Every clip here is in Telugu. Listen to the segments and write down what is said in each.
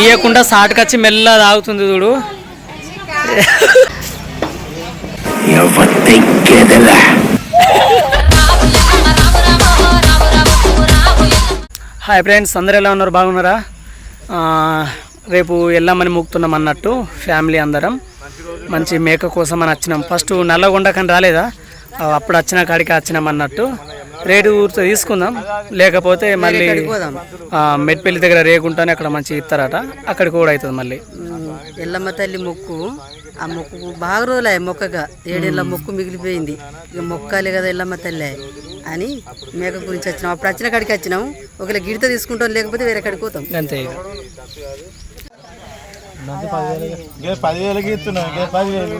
ఇయ్యకుండా సాటుకొచ్చి మెల్ల తాగుతుంది చూడు. హాయ్ ఫ్రెండ్స్ అందరు ఎలా ఉన్నారు? బాగున్నారా? రేపు వెళ్ళామని మూకుతున్నాం అన్నట్టు ఫ్యామిలీ అందరం. మంచి మేక కోసం అని వచ్చినాం. ఫస్ట్ నల్లగొండ కానీ రాలేదా అప్పుడు వచ్చిన కాడికి వచ్చినాం అన్నట్టు. రేటు ఊరితో తీసుకుందాం. లేకపోతే మళ్ళీ ఆ, మెట్పల్లి దగ్గర రేగుంటానే అక్కడ మంచి ఇస్తారట. అక్కడికి కూడా అవుతుంది మళ్ళీ. ఎల్లమ్మ తల్లి మొక్కు. ఆ మొక్కు బాగా రోజులే మొక్కగా. ఏడేళ్ళ మొక్కు మిగిలిపోయింది. ఇక మొక్కాలి కదా ఎల్లమ్మ తల్లి అని మేక గురించి వచ్చినాం. అప్పుడు వచ్చిన కాడికి వచ్చినాం. ఒకవేళ గిడిత తీసుకుంటాం లేకపోతే వేరే కాడికి పోతాం. అంతే. పదివేలకి ఇస్తున్నాం. పదివేలు.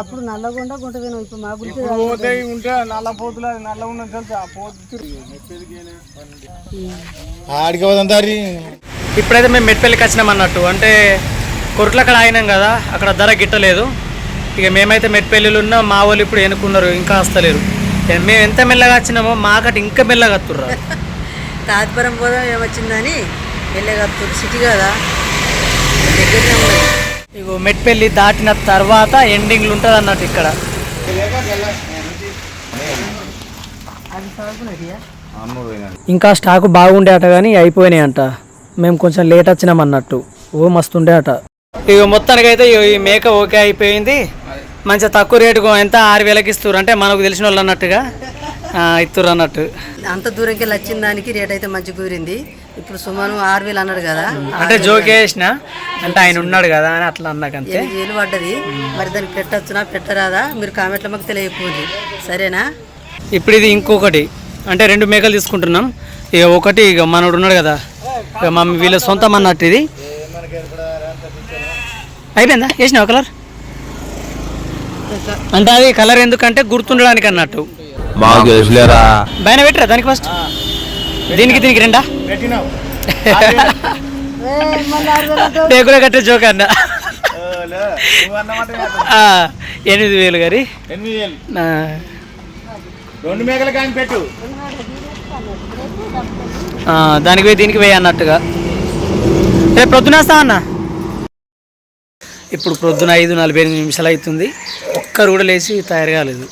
అప్పుడు నల్లగొండ గుంట పోయినాం ఇప్పుడు మా గురించి ఉంటే నల్ల పోతులు నల్ల ఉన్న తెలుసా? ఆడికి పోదాం దారి. ఇప్పుడైతే మేము మెట్పల్లికి వచ్చినాం అన్నట్టు. అంటే కొరట్ల అక్కడ ఆగినాం కదా అక్కడ ధర గిట్టలేదు. ఇక మేమైతే మెట్పల్లిలో ఉన్న మా వాళ్ళు ఇప్పుడు ఎన్నుకున్నారు ఇంకా వస్తలేరు. మేము ఎంత మెల్లగా వచ్చినామో మాకటి ఇంకా మెల్లగా వస్తుర్రా తాతిపురం పోదాం ఏమొచ్చిందని వెళ్ళేగత్తురు సిటీ కదా. మెట్పల్లి దాటిన తర్వాత ఎండింగ్లు ఉంటుంది అన్నట్టు ఇక్కడ. ఇంకా స్టాక్ బాగుండే అట కానీ అయిపోయినాయి అంట. మేము కొంచెం లేట్ వచ్చినాం అన్నట్టు. ఓ మస్తు ఉండే అట. ఇక మొత్తానికి అయితే ఈ మేక ఓకే అయిపోయింది. మంచిగా తక్కువ రేటుకు ఎంత? ఆరు వేలకి ఇస్తారు అంటే మనకు తెలిసిన వాళ్ళు అన్నట్టుగా ఆ, ఇస్తుర్రు అన్నట్టు. అంత దూరంకి వెళ్ళి వచ్చిన దానికి రేట్ అయితే మంచి కుదిరింది. ఇప్పుడు సుమారు ఆరు వేలు అన్నాడు కదా. అంటే జోక్ వేసిన అంటే ఆయన ఉన్నాడు కదా అని అట్లా అన్నాకంతే. ఎనిమిది వేలు పడ్డది? మరి దానికి పెట్టచ్చునా పెట్టరాదా? మీరు కామెంట్లో మాకు తెలియకపోండి సరేనా? ఇప్పుడు ఇది ఇంకొకటి. అంటే రెండు మేకలు తీసుకుంటున్నాం. ఇక ఒకటి ఇక మనోడు ఉన్నాడు కదా. ఇక మా వీళ్ళ సొంతం అన్నట్టు ఇది. అయిపోయిందా? వేసినావు కలర్? అంటే అది కలర్ ఎందుకంటే గుర్తుండడానికి అన్నట్టు. తెలుసులేరా? బయట పెట్టరా దానికి ఫస్ట్ దీనికి దీనికి రెండా? డేకులో కట్టే జోక్ అన్న. ఎనిమిది వేలు గారి. రెండు మేకలు కానీ పెట్టు. ఆ, దానికి పోయి దీనికి పోయి అన్నట్టుగా. రేపు ప్రొద్దున వస్తా అన్న? ఇప్పుడు ప్రొద్దున ఐదు నలభై ఎనిమిది నిమిషాలు అవుతుంది ఒక్కరు కూడా లేచి తయారు కాలేదు.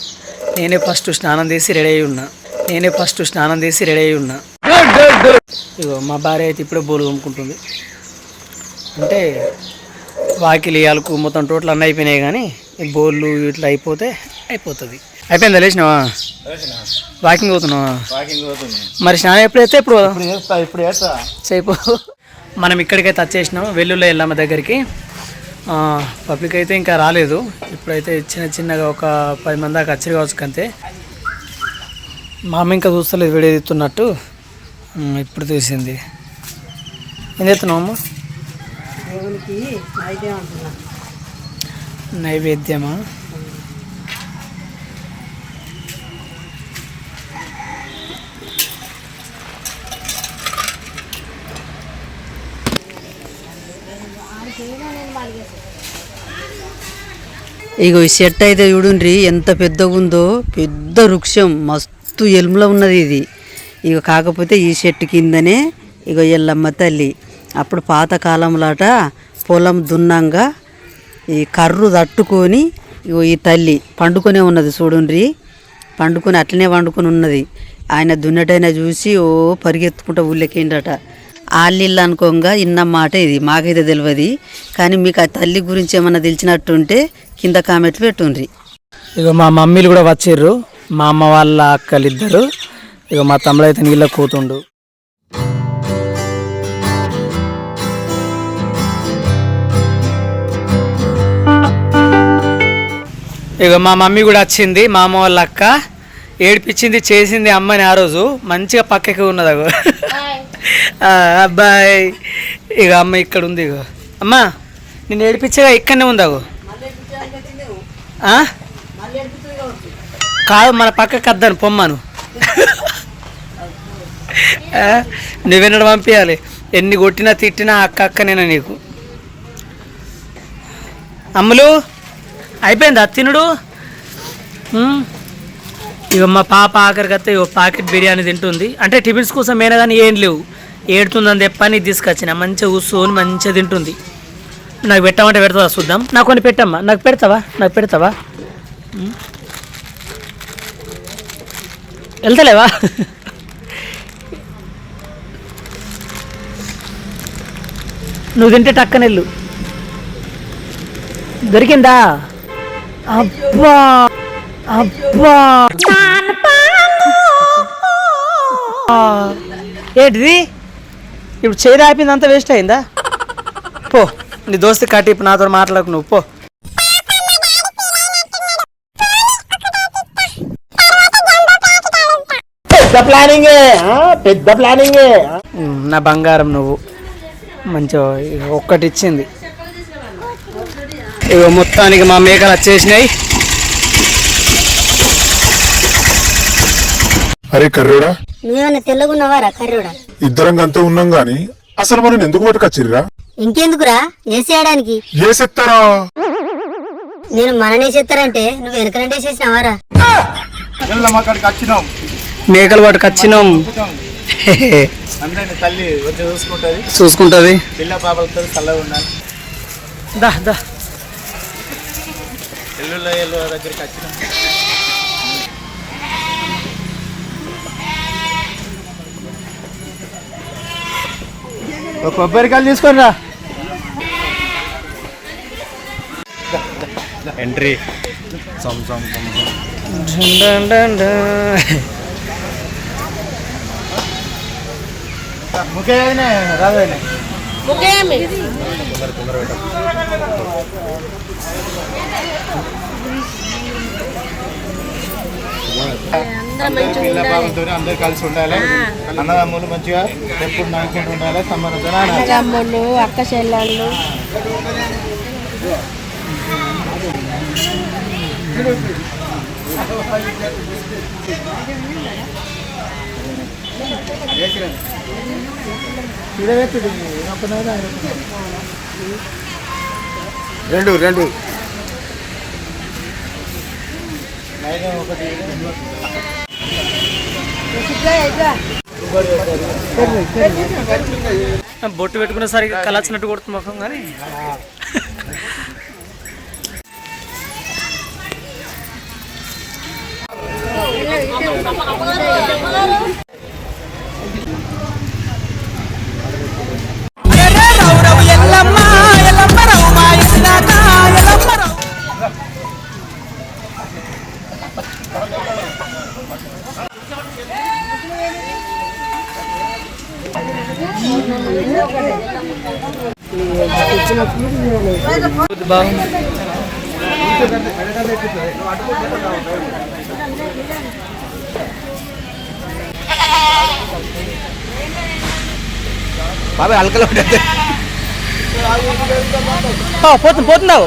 నేనే ఫస్ట్ స్నానం చేసి రెడీ అయి ఉన్నా. నేనే ఫస్ట్ స్నానం చేసి రెడీ అయి ఉన్నా. ఇగో మా భార్య అయితే ఇప్పుడే బోలు కొనుక్కుంటుంది. అంటే వాకిలి అలుకు మొత్తం టోటల్ అన్నీ అయిపోయినాయి కానీ బోళ్ళు ఇట్లా అయిపోతే అయిపోతుంది. అయిపోయిందా? లేచినావా? వాకింగ్ అవుతున్నావా మరి స్నానం ఎప్పుడైతే ఇప్పుడు. ఇప్పుడు సేపు మనం ఇక్కడికైతే వచ్చేసినాం వెల్లుల్లి వెళ్ళామ దగ్గరికి. పబ్లిక్ అయితే ఇంకా రాలేదు. ఇప్పుడైతే చిన్న చిన్నగా ఒక పది మంది దాకా వచ్చి కావచ్చు అంతే. మా అమ్మ ఇంకా చూస్తలేదు వీడియో తీస్తున్నట్టు. ఇప్పుడు తీసింది ఏం చేస్తున్నావు అమ్మ? దేవునికి అయితే అంటున్నా. నైవేద్యమా? ఇగో ఈ చెట్టు అయితే చూడుండ్రి ఎంత పెద్దగా ఉందో పెద్ద వృక్షం మస్తు ఎలుములో ఉన్నది ఇది. ఇక కాకపోతే ఈ చెట్టు కిందనే ఇగో ఎల్లమ్మ తల్లి. అప్పుడు పాతకాలంలోట పొలం దున్నంగా ఈ కర్రు తట్టుకొని ఇగో ఈ తల్లి పండుకొనే ఉన్నది చూడుండ్రి. పండుకొని అట్లనే వండుకొని ఉన్నది. ఆయన దున్నటైనా చూసి ఓ పరిగెత్తుకుంటా ఊళ్ళెక్కిండట ఆళ్ళిళ్ళు అనుకోగా ఇన్న మాట ఇది మాకైతే తెలియదు కానీ మీకు ఆ తల్లి గురించి ఏమన్నా తెలిసినట్టుంటే కింద కామెంట్లు పెట్టుండ్రి. ఇక మా మమ్మీలు కూడా వచ్చిర్రు. మా అమ్మ వాళ్ళ అక్కలు ఇద్దరు ఇక మా తమ్ముడు అయితే నీళ్ళ కూతుండు. ఇక మా మమ్మీ కూడా వచ్చింది మా అమ్మ వాళ్ళ అక్క. ఏడిపించింది చేసింది అమ్మని ఆ రోజు. మంచిగా పక్కకి ఉన్నది అగో. అబ్బాయి. ఇక అమ్మ ఇక్కడ ఉంది ఇగో. అమ్మ నేను ఏడిపించగా ఇక్కడనే ఉంది అగో. ఆ? కాదు మన పక్కకి వద్దాను పొమ్మను? నువ్వెన్నడు పంపించాలి? ఎన్ని కొట్టినా తిట్టినా అక్క అక్కనేనా నీకు? అమ్ములు అయిపోయిందా? తినుడు? ఉమ్. ఇక మా పాప ఆఖరికి వస్తే ఇక పాకెట్ బిర్యానీ తింటుంది. అంటే టిఫిన్స్ కోసం అయినా కానీ ఏం లేవు. ఏడుతుందని చెప్పని తీసుకొచ్చిన. మంచిగా కూర్చొని మంచిగా తింటుంది. నాకు పెట్టామంటే పెడతావా చూద్దాం? నాకు కొన్ని పెట్టమ్మా. నాకు పెడతావా? నాకు పెడతావా? వెళ్తలేవా? నువ్వు తింటే టక్కనెళ్ళు. దొరికిందా? అబ్బా! అబ్బా! ఏంటిది? ఇప్పుడు చేయి అంతా వేస్ట్ అయిందా? పో నీ దోస్తు కట్టి ఇప్పుడు నాతో మాట్లాడకు నువ్వు పో. పెద్ద ప్లానింగ్ పెద్ద ప్లానింగ్. నా బంగారం నువ్వు. మంచిగా ఇగో ఒక్కటి ఇచ్చింది ఇగో మొత్తానికి మా మేకలు వచ్చేసినాయి. అరే కర్రోడా? నువ్వేమన్నా తెల్లగున్నావారా కర్రోడా? ఇద్దరం గంత ఉన్నాం గాని అసలు మనం ఎందుకు పట్టుకొచ్చిర్రా? ఇంకెందుకురా? వేసేయడానికి ఏసెత్తారా? నేను మననేసేస్తారంటే నువ్వు వెనకనంటే వచ్చినాం మేకలు పట్టుకు వచ్చినాం. అందరిని తల్లి వచ్చి చూసుకుంటది. చూసుకుంటుంది. పిల్ల పాపలతో చల్లగా ఉండాలి. దా దా. ఎల్లుళ్ళ ఎల్లు దగ్గరికి వచ్చినాం. ఒక కొబ్బరికాయలు తీసుకొని రా. Entry done done done. ముఖ్యమే రాదనే పిల్ల పాపలతో అందరు కలిసి ఉండాలి. అన్నదమ్ములు మంచిగా ఎప్పుడు నవ్వుకుంటూ ఉండాలి తమ్ముళ్ళు అక్క చెల్లెళ్ళు. రెండు రెండు. బొట్టు పెట్టుకునేసరికి సరిగ్గా కొడుతుంది ముఖం కానీ. బాబాయ్ అలకలో పోతుంది పోతున్నావు.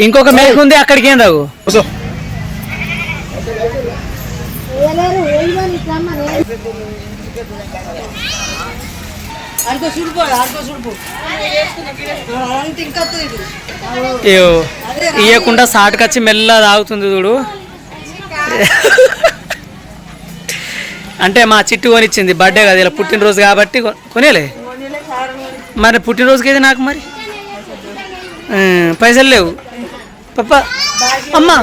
ఇంకొక మేక ఉంది అక్కడికి ఏం తాగు అనుకో చూడిపో అనుకో చూడిపో అయ్యో, ఇయ్యకుండా సాటుకొచ్చి మెల్ల తాగుతుంది చూడు. అంటే మా చిట్టు కొనిచ్చింది బర్త్డే కదా ఇలా పుట్టినరోజు కాబట్టి కొనేలే. మరి పుట్టినరోజుకైతే నాకు మరి? పైసలు లేవు. పప్ప అమ్మా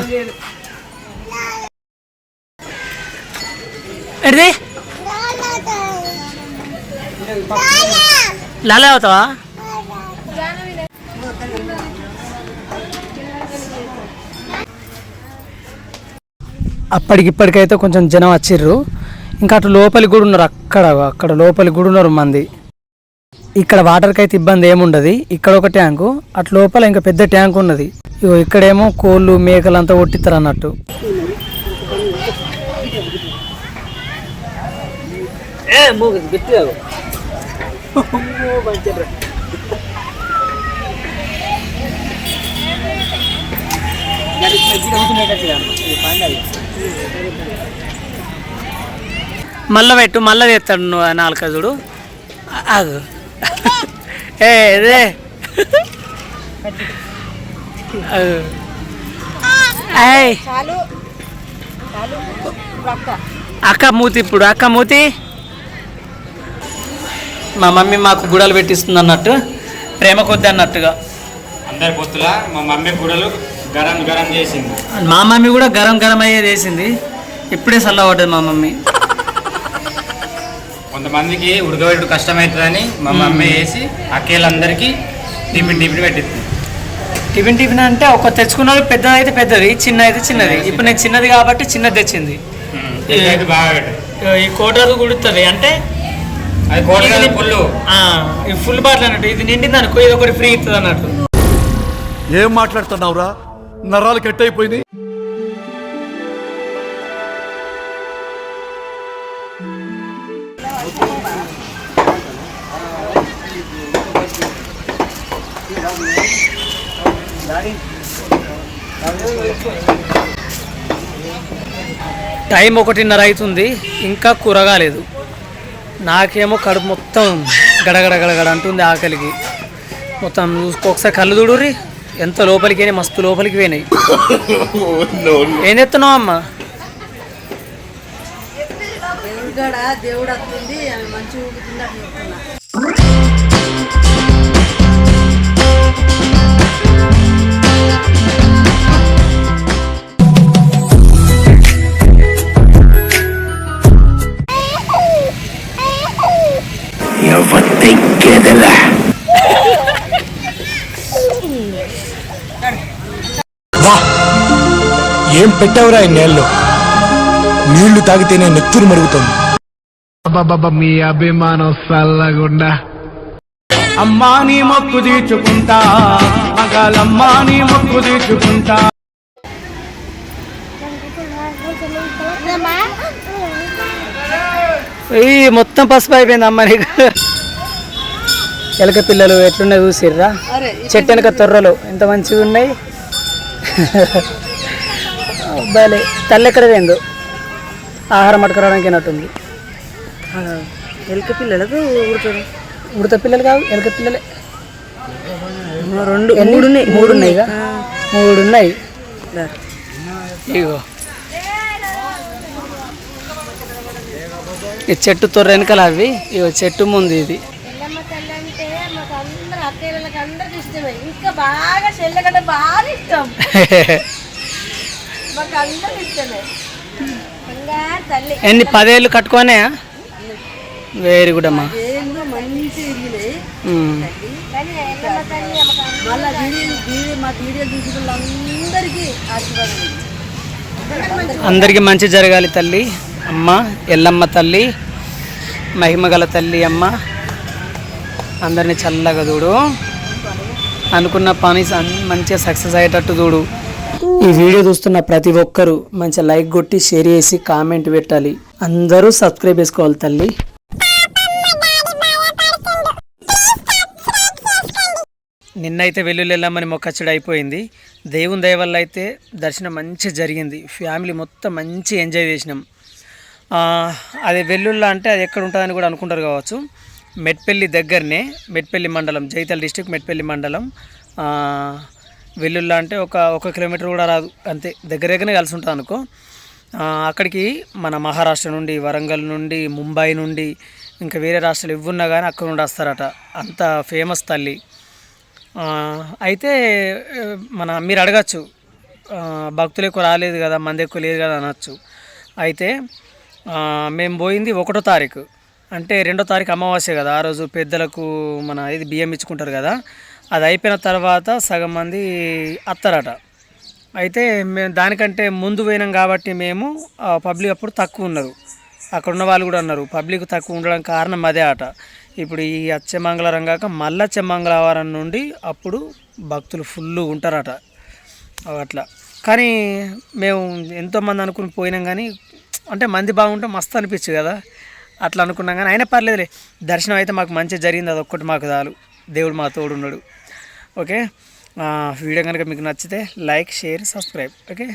ఎడిది? లాలా అవుతావా? అప్పటికిప్పటికైతే కొంచెం జనం వచ్చిర్రు. ఇంకా అటు లోపలికి కూడా ఉన్నారు అక్కడ అక్కడ లోపలికి కూడా ఉన్నారు మంది. ఇక్కడ వాటర్కి అయితే ఇబ్బంది ఏముండదు. ఇక్కడ ఒక ట్యాంకు అటు లోపల ఇంకా పెద్ద ట్యాంక్ ఉన్నది. ఇక్కడేమో కోళ్ళు మేకలు అంతా కొట్టిస్తారు అన్నట్టు. మళ్ళా పెట్టు మళ్ళా తెస్తాడు నువ్వు నాలుక చూడు. ఆగు. ఏ రే. అక్క మూతి ఇప్పుడు అక్క మూతి. మా మమ్మీ మాకు గుడలు పెట్టిస్తుంది అన్నట్టు. ప్రేమ కొద్ది అన్నట్టుగా. అందరి పొత్తుల మా మమ్మీ గుడలు గరం గరం చేసింది. మా మమ్మీ కూడా గరం గరం అయ్యేది వేసింది ఇప్పుడే చల్లబడ్డది మా మమ్మీ. కొంతమందికి ఉడకబెట్టు కష్టమవుతుందని మా మమ్మీ వేసి అక్కేళ్ళందరికీ టిఫిన్ టిఫిన్ పెట్టింది. టిఫిన్ టిఫిన్ అంటే ఒక తెచ్చుకున్నది పెద్దది అయితే పెద్దది చిన్న అయితే చిన్నది ఇప్పుడు నేను చిన్నది కాబట్టి చిన్నది తెచ్చింది. ఈ కోటర్లు కుడుతుంది అంటే అది ఆ, ఈ ఫుల్ బాటిల్ అన్నట్టు. ఇది నిండింది అనుకో ఇది ఒకటి ఫ్రీ ఇస్తుంది అన్నట్టు. ఏం మాట్లాడుతున్నావురా? నరాలు కట్ అయిపోయింది టైం ఒకటిన్నర అవుతుంది ఇంకా కూర కాలేదు నాకేమో కడుపు మొత్తం గడగడ గడగడ అంటుంది ఆకలికి. మొత్తం చూసుకో ఒకసారి కళ్ళు చూడుర్రి. ఎంత లోపలికి అయినాయి మస్తు లోపలికి పోయినాయి. ఏం తెస్తున్నావు అమ్మ? దేవుడు దేవుడు వస్తుంది మంచి ఏం పెట్టావురా ఈ నేల్లో నీళ్ళు తాగితేనే నెత్తురు మరుగుతుంది. మీ అభిమానం సల్లగుండా. అమ్మా నీ మొక్కు తీర్చుకుంటా. మగాలమ్మా నీ మొక్కు తీర్చుకుంటా. ఈ మొత్తం పసుపు అయిపోయింది అమ్మ నీకు. ఎలక పిల్లలు ఎట్లున్నాయి చూసిర్రా? చెట్టు వెనక తొర్రలు ఎంత మంచిగా ఉన్నాయి బాలే తల్లి ఎక్కడ పోయిందో ఆహారం పట్టుకురావడానికి అన్నట్టుంది ఎలుక పిల్లలకు ఊరుతారు ఉడత పిల్లలు కాదు ఎలక పిల్లలే. రెండు మూడు ఉన్నాయి మూడు ఉన్నాయి మూడు ఉన్నాయి ఇగో. ఈ చెట్టు తొర్ర వెనకాల అవి ఇగో చెట్టు ముందు ఇది. ఇంకా బాగా చెల్లెకంటే బాగా ఇష్టం మాకు అందరికి ఇష్టమే బంగారు తల్లి ఎన్ని పదేళ్ళు కట్టుకోనే వెరీ గుడ్ అమ్మా. అందరికీ మంచి జరగాలి తల్లి. అమ్మ ఎల్లమ్మ తల్లి మహిమగల తల్లి అమ్మ. అందరినీ చల్లగా చూడు. అనుకున్న పని మంచిగా సక్సెస్ అయ్యేటట్టు చూడు. ఈ వీడియో చూస్తున్న ప్రతి ఒక్కరూ మంచిగా లైక్ కొట్టి షేర్ చేసి కామెంట్ పెట్టాలి. అందరూ సబ్స్క్రైబ్ చేసుకోవాలి తల్లి. నిన్నైతే వెల్లుల్లి వెళ్ళామని మొక్కచ్చడి అయిపోయింది. దేవుని దయ వల్ల అయితే దర్శనం మంచిగా జరిగింది. ఫ్యామిలీ మొత్తం మంచి ఎంజాయ్ చేసినాం. అది వెల్లుల్లి అంటే అది ఎక్కడ ఉంటుందని కూడా అనుకుంటారు కావచ్చు. మెట్పల్లి దగ్గరనే మెట్పల్లి మండలం జైతల్ డిస్టిక్ మెట్పల్లి మండలం. వెల్లుల్లి అంటే ఒక ఒక కిలోమీటర్ కూడా రాదు. అంతే. దగ్గర దగ్గరనే కలిసి ఉంటుంది అనుకో. అక్కడికి మన మహారాష్ట్ర నుండి వరంగల్ నుండి ముంబై నుండి ఇంకా వేరే రాష్ట్రాలు ఇవ్వున్నా కానీ అక్కడ నుండి వస్తారట. అంత ఫేమస్ తల్లి. అయితే మన మీరు అడగచ్చు. భక్తులు ఎక్కువ రాలేదు కదా మంది ఎక్కువ లేదు కదా అనొచ్చు. అయితే మేము పోయింది ఒకటో తారీఖు. అంటే రెండో తారీఖు అమావాస్య కదా ఆ రోజు పెద్దలకు మన ఇది బియ్యం ఇచ్చుకుంటారు కదా అది అయిపోయిన తర్వాత సగం మంది అత్తారట. అయితే మేము దానికంటే ముందు పోయినాం కాబట్టి మేము పబ్లిక్ అప్పుడు తక్కువ ఉన్నారు. అక్కడ ఉన్న వాళ్ళు కూడా అన్నారు పబ్లిక్ తక్కువ ఉండడం కారణం అదే ఆట. ఇప్పుడు ఈ అచ్చమంగళవారం కాక మళ్ళా చెమ్మంగళవారం నుండి అప్పుడు భక్తులు ఫుల్ ఉంటారట. అట్లా. కానీ మేము ఎంతోమంది అనుకుని పోయినాం కానీ అంటే మంది బాగుంటే మస్తు అనిపించు కదా. అట్లా అనుకున్నాం కానీ అయినా పర్లేదులే. దర్శనం అయితే మాకు మంచిగా జరిగింది అది ఒక్కటి మాకు చాలు. దేవుడు మా తోడు ఉన్నాడు ఓకే? వీడియో కనుక మీకు నచ్చితే లైక్ షేర్ సబ్స్క్రైబ్. ఓకే?